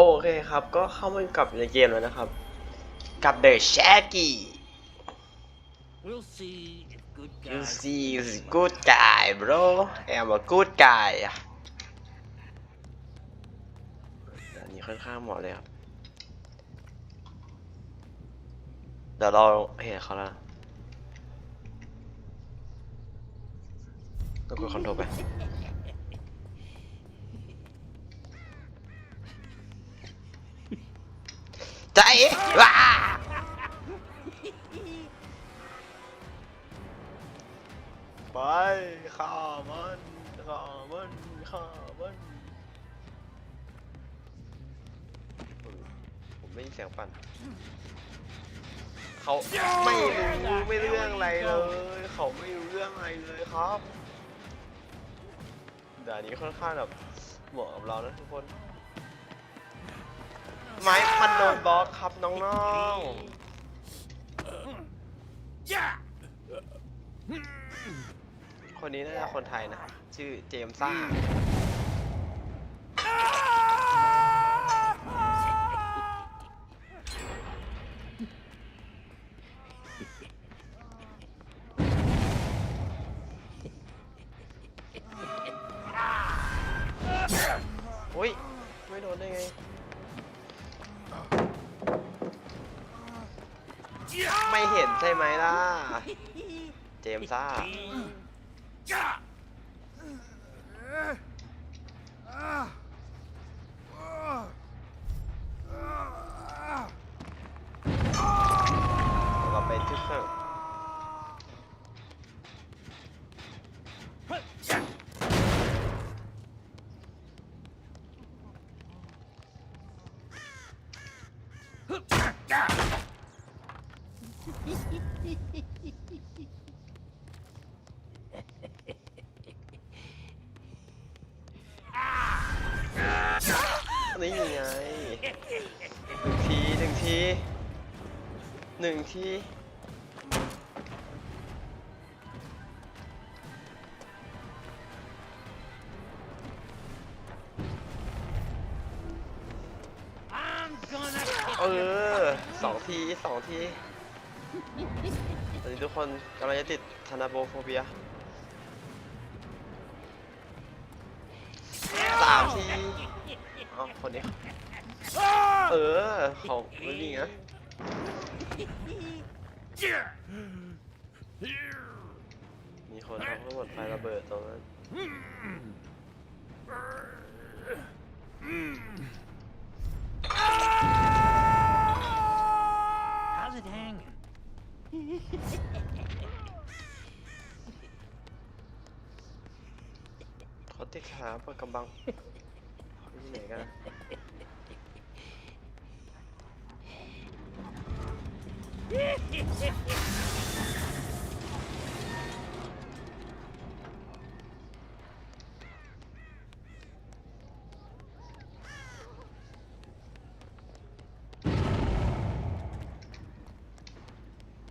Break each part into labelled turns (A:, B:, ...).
A: โอเคครับ ก็เข้ามากับในเกมแล้วนะครับ กับ The Shaggy
B: We'll see if good
A: you
B: guys.
A: see you see good guy bro I'm a good guy อะอันนี้ค่อนข้างเหมาะเลยครับ เดี๋ยวเราเห็นเขาแล้วก็กดคอนโทรลไป ใจว้าไปข้ามันข้ามันข้ามันผมไม่ยินเสียงปั่นเขาไม่รู้ไม่เรื่องอะไรเลย เขาไม่รู้เรื่องอะไรเลยครับด่านนี้ค่อนข้างแบบเหมาะกับเรานะทุกคน ไม้มันโดนบล็อกครับน้องๆคนนี้น่าจะคนไทยนะ ชื่อเจมส์ซ่า ใช่ไหมล่ะ เจมส์ซ่า เราไปที่เครื่อง นี่ไงหนึ่งทีหนึ่งทีหนึ่งทีเออสองทีสองที ตอนนี้ทุกคนกำลังจะติดธนาโบโฟเบียสามทีเอาคนนี้ เออ เขาไม่มีนะมีคนทำทั้งหมดไฟระเบิดตรงนั้น
B: How's it hanging?
A: เขาติดขาเปิดกำบังเขาอยู่ไหนกัน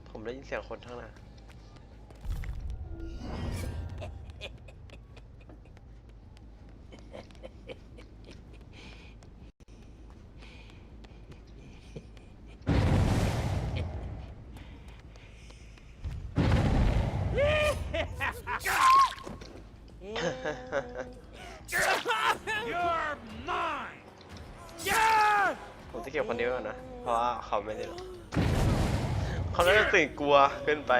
A: ผมได้ยินเสียงคนข้างหน้า จะเก็บคนเดียวก่อนนะ เพราะว่าเขาไม่ได้หรอกเขาน่าจะตื่นกลัวเกินไป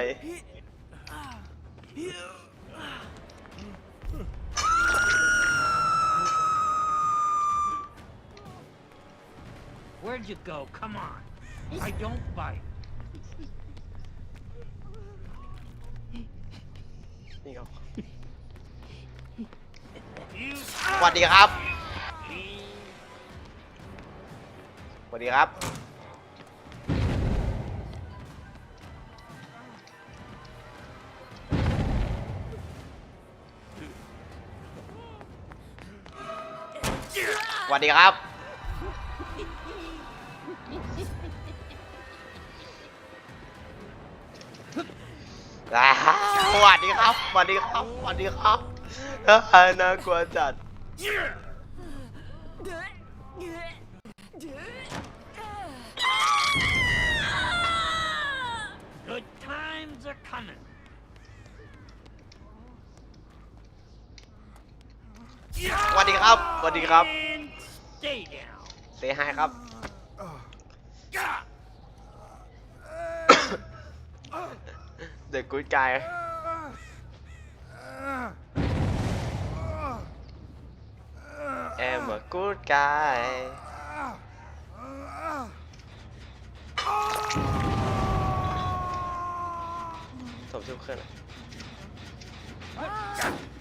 B: Where'd you go? Come on. I don't bite.
A: นี่ครับ
B: You
A: สวัสดีครับ วัสดีครับสวัสดีครับอ่าสวัสดีครับ สวัสดีครับ สวัสดีครับอ่าน่ากลัวจัด
B: Good times are coming.
A: สวัสดี ครับสวัสดีครับ
B: And stay down.
A: เซฮายครับ The good guy am a good guy สมชื่อเครื่องหน่อย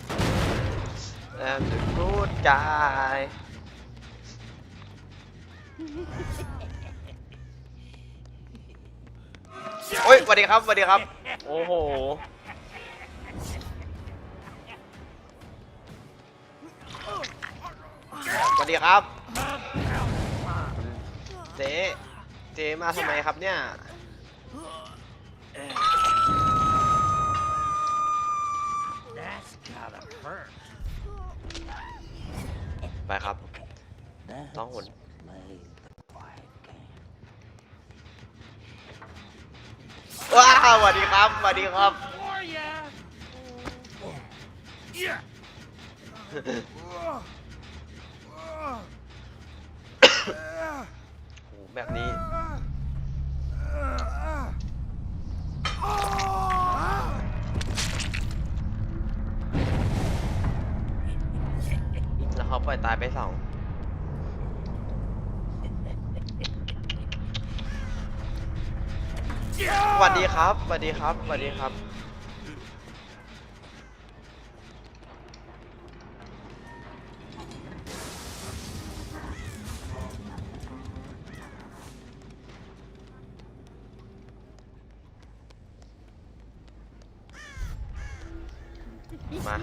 A: am the good guy โอ้ยสวัสดีครับสวัสดีครับ โอ้โห สวัสดีครับ เจ๊เจ๊มาทำไมครับเนี่ย
B: That's gotta hurt.
A: ไปครับ
B: Let's
A: Don't worry.
B: play the quiet game.
A: ว้าวสวัสดีครับสวัสดีครับ
B: For ya. Yeah.
A: โอ้โหแบบนี้ เขาปล่อยตายไปสองสวัสดีครับสวัสดีครับสวัสดีครับ มา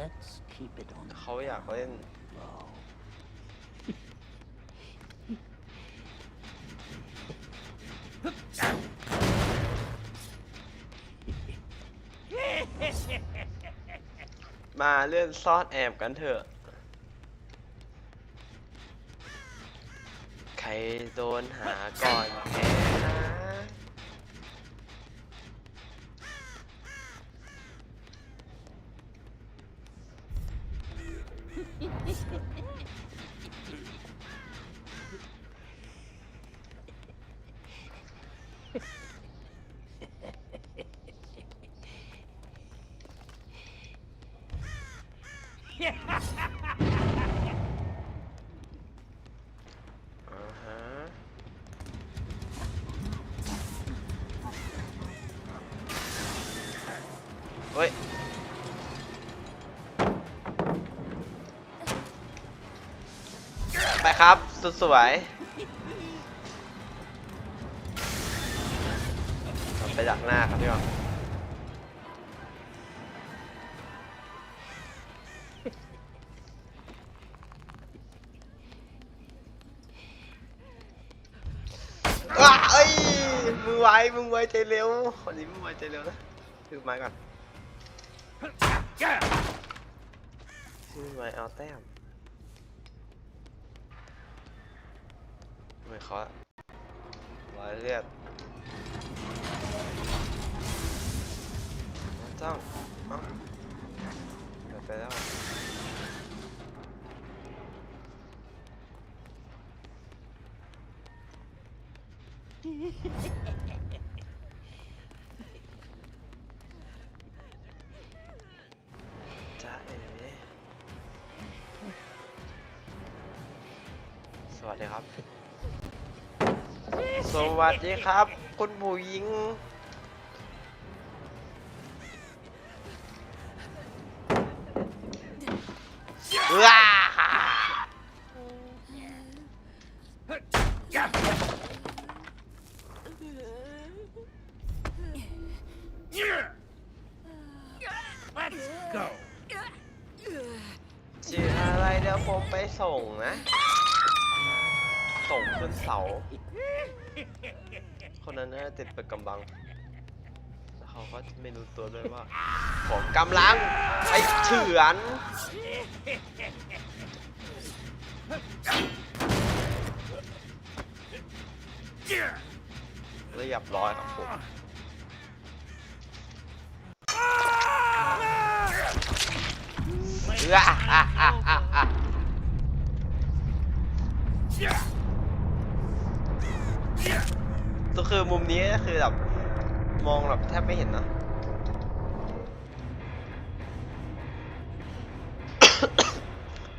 B: Let's keep it on
A: เขาอยากเล่น
B: low.
A: มาเล่นซ่อนแอบกันเถอะ ใครโดนหาก่อนแพ้นะ อ่าฮะ เฮ้ย ไป ครับสุดสวยไปดักหน้าครับพี่บอลว้าเอ้ยมึงไวมึงไวใจเร็วคนนี้มึงไวใจเร็วนะถือไม้ก่อน
B: Yeah.
A: ถือไม้เอาแต้ม ไม่เขาอะรอยเลือดเอาจ้องเอ้าเกิดไปแล้วจ้าเอ๋สวัสดีครับ สวัสดีครับ คุณผู้หญิง ว้า
B: Yeah. Yeah. Let's go.
A: ชื่ออะไรเดี๋ยวผมไปส่งนะ ส่งขึ้นเสาอีกคนนั้นน่าติดเป็นกำบังแล้เขาก็ไม่รู้ตัวด้วยว่า ของกำลังไอ้เฉือน
B: เรี
A: ยับร้อยครับผมเออ คือมุมนี้ก็คือแบบมองแบบแทบไม่เห็นนะ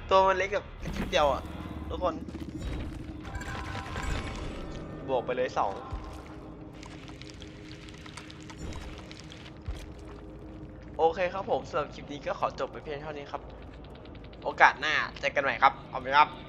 A: ตัวมันเล็กแบบนิดเดียวอะทุกคน บวกไปเลยสองโอเคครับผมสำหรับคลิปนี้ก็ขอจบไปเพียงเท่านี้ครับ โอกาสหน้าเจอกันใหม่ครับเอาไหมครับ